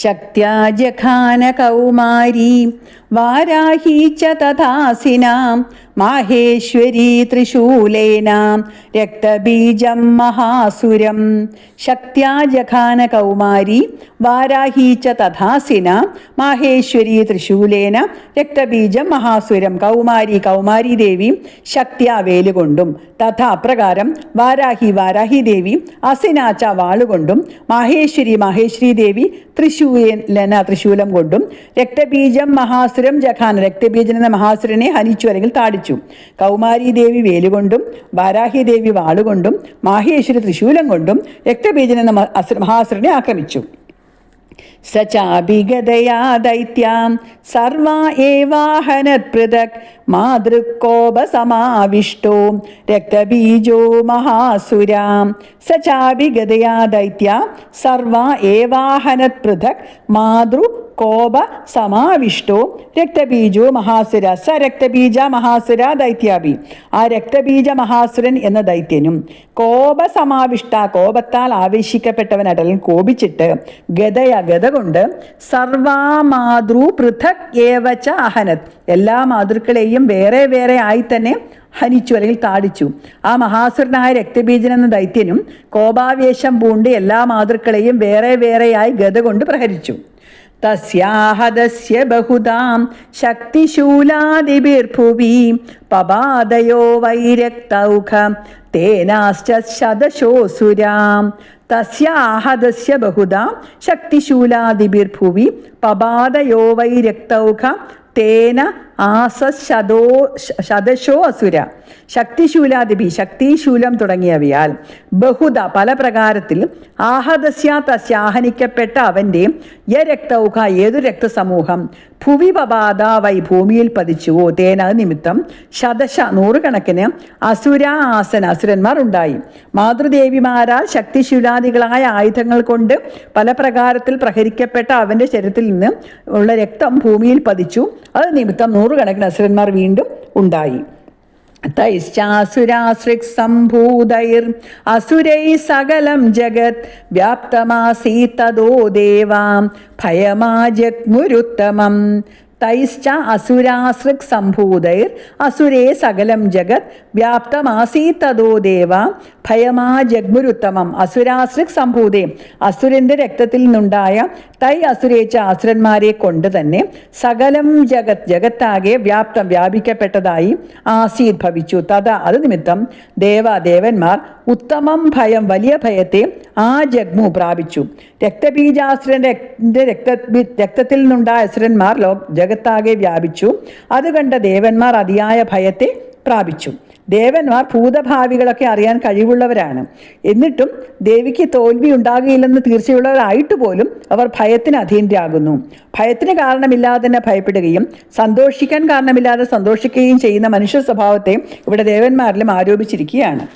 ശക്ത്യാ ജഖാന കൗമാരി വാരാഹി ച തഥാസിനാം മാഹേശ്വരി ത്രിശൂലേന രക്തബീജം മഹാസുരം ശക്ത്യാ ജഖാന കൗമാരി വാരാഹി ച തഥാസിന മാഹേശ്വരി ത്രിശൂലേന രക്തബീജം മഹാസുരം കൗമാരി കൗമാരി ദേവി ശക്ത്യാ വേലുകൊണ്ടും തഥാ അപ്രകാരം വാരാഹി വാരാഹി ദേവി അസിനാച്ച വാളുകൊണ്ടും മാഹേശ്വരി മാഹേശ്വരി ദേവി ത്രിശൂലന ത്രിശൂലം കൊണ്ടും രക്തബീജം മഹാസുരം ജഖാന രക്തബീജൻ എന്ന മഹാസുരനെ ഹനിച്ചു അല്ലെങ്കിൽ താടിച്ചു കൗമാരി ദേവി വേലുകൊണ്ടും വാരാഹി ദേവി വാളുകൊണ്ടും മാഹേശ്വരി ത്രിശൂലം കൊണ്ടും രക്തബീജൻ എന്ന മ- അസുര- മഹാസുരനെ ആക്രമിച്ചു स चाभिगदया दैत्यां सर्वा മാതൃക്കോപസമാവിഷ്ടോ രക്തബീജോ മഹാസുരാ. സ ദൈത്യ. സർവ ഏവാഹനത് പൃഥക്. മാതൃ കോപ സമാവിഷ്ടോ രക്തബീജോ മഹാസുര. സ രക്തബീജ മഹാസുര ദൈത്യാഭി. ആ രക്തബീജ മഹാസുരൻ എന്ന ദൈത്യനും കോപ സമാവിഷ്ട കോപത്താൽ ആവേശിക്കപ്പെട്ടവൻ കോപിച്ചിട്ട് ഗതയ ഗത കൊണ്ട് സർവാമാതൃ പൃഥക് ഏവച്ച അഹനത്. എല്ലാ മാതൃക്കളെയും വേറെ വേറെ ആയി തന്നെ ഹനിച്ചു അല്ലെങ്കിൽ താടിച്ചു. ആ മഹാസുരനായ രക്തബീജൻ എന്ന ദൈത്യനും കോപാവേശം പൂണ്ട് എല്ലാ മാതൃക്കളെയും വേറെ വേറെയായി ഗത കൊണ്ട് പ്രഹരിച്ചു. തസ്യാഹദസ്യ ബഹുതാം ശക്തിശൂലാദിഭിർഭുവി പപാദയോ വൈരക്തൗഖ തേനാശ്ച ശതശോസുരാം. തസ്യാഹദസ്യ ബഹുതാം ശക്തിശൂലാദിഭിർഭുവി പപാദയോ വൈരക്തൗഖ തേന ആസശതോ ശതശോ അസുര. ശക്തിശൂലാദിപി ശക്തിശൂലം തുടങ്ങിയവയാൽ ബഹുത പല പ്രകാരത്തിൽ ആഹദസ്യ തസ്യ ആഹനിക്കപ്പെട്ട അവന്റെ യരക്തൗക ഏതു രക്തസമൂഹം ഭുവി പപാത വൈ ഭൂമിയിൽ പതിച്ചുവോ തേന നിമിത്തം ശതശ നൂറുകണക്കിന് അസുര ആസന അസുരന്മാർ ഉണ്ടായി. മാതൃദേവിമാരാൽ ശക്തിശൂലാദികളായ ആയുധങ്ങൾ കൊണ്ട് പല പ്രകാരത്തിൽ പ്രഹരിക്കപ്പെട്ട അവന്റെ ശരീരത്തിൽ നിന്ന് ഉള്ള രക്തം ഭൂമിയിൽ പതിച്ചു. അത് നിമിത്തം നൂറുകണക്കിന് അസുരന്മാർ വീണ്ടും ഉണ്ടായി. തൈശ്ചാസുരാസൃക് സംഭൂതൈർ അസുരൈ സകലം ജഗത് വ്യാപ്തമാസീതോ ദേവാം ഭയമാജഗ്മുരുത്തമം. തൈശ്ച അസുരാസൃക് സംഭൂതൈർ അസുരേ സകലം ജഗത് വ്യാപ്തമാസീതോ ദേവ ഭയമാ ജഗ്മുരുത്തമം. അസുരാസൃക് സംഭൂതേ. അസുരന്റെ രക്തത്തിൽ നിന്നുണ്ടായ തൈ അസുരേച്ച അസുരന്മാരെ കൊണ്ട് തന്നെ സകലം ജഗത് ജഗത്താകെ വ്യാപ്തം വ്യാപിക്കപ്പെട്ടതായി ആസീത് ഭവിച്ചു. തഥ അത് നിമിത്തം ദേവദേവന്മാർ ഉത്തമം ഭയം വലിയ ഭയത്തെ ആ ജഗ്മു പ്രാപിച്ചു. രക്തബീജാസുരന്റെ രക്ത രക്തത്തിൽ നിന്നുണ്ടായ അസുരന്മാർ ലോ ജഗത്താകെ വ്യാപിച്ചു. അത് കണ്ട ദേവന്മാർ അതിയായ ഭയത്തെ പ്രാപിച്ചു. ദേവന്മാർ ഭൂതഭാവികളൊക്കെ അറിയാൻ കഴിവുള്ളവരാണ്. എന്നിട്ടും ദേവിക്ക് തോൽവി ഉണ്ടാകുകയില്ലെന്ന് തീർച്ചയുള്ളവരായിട്ട് പോലും അവർ ഭയത്തിന് അധീനരാകുന്നു. ഭയത്തിന് കാരണമില്ലാതെ തന്നെ ഭയപ്പെടുകയും സന്തോഷിക്കാൻ കാരണമില്ലാതെ സന്തോഷിക്കുകയും ചെയ്യുന്ന മനുഷ്യ സ്വഭാവത്തെ ഇവിടെ ദേവന്മാരിലും ആരോപിച്ചിരിക്കുകയാണ്.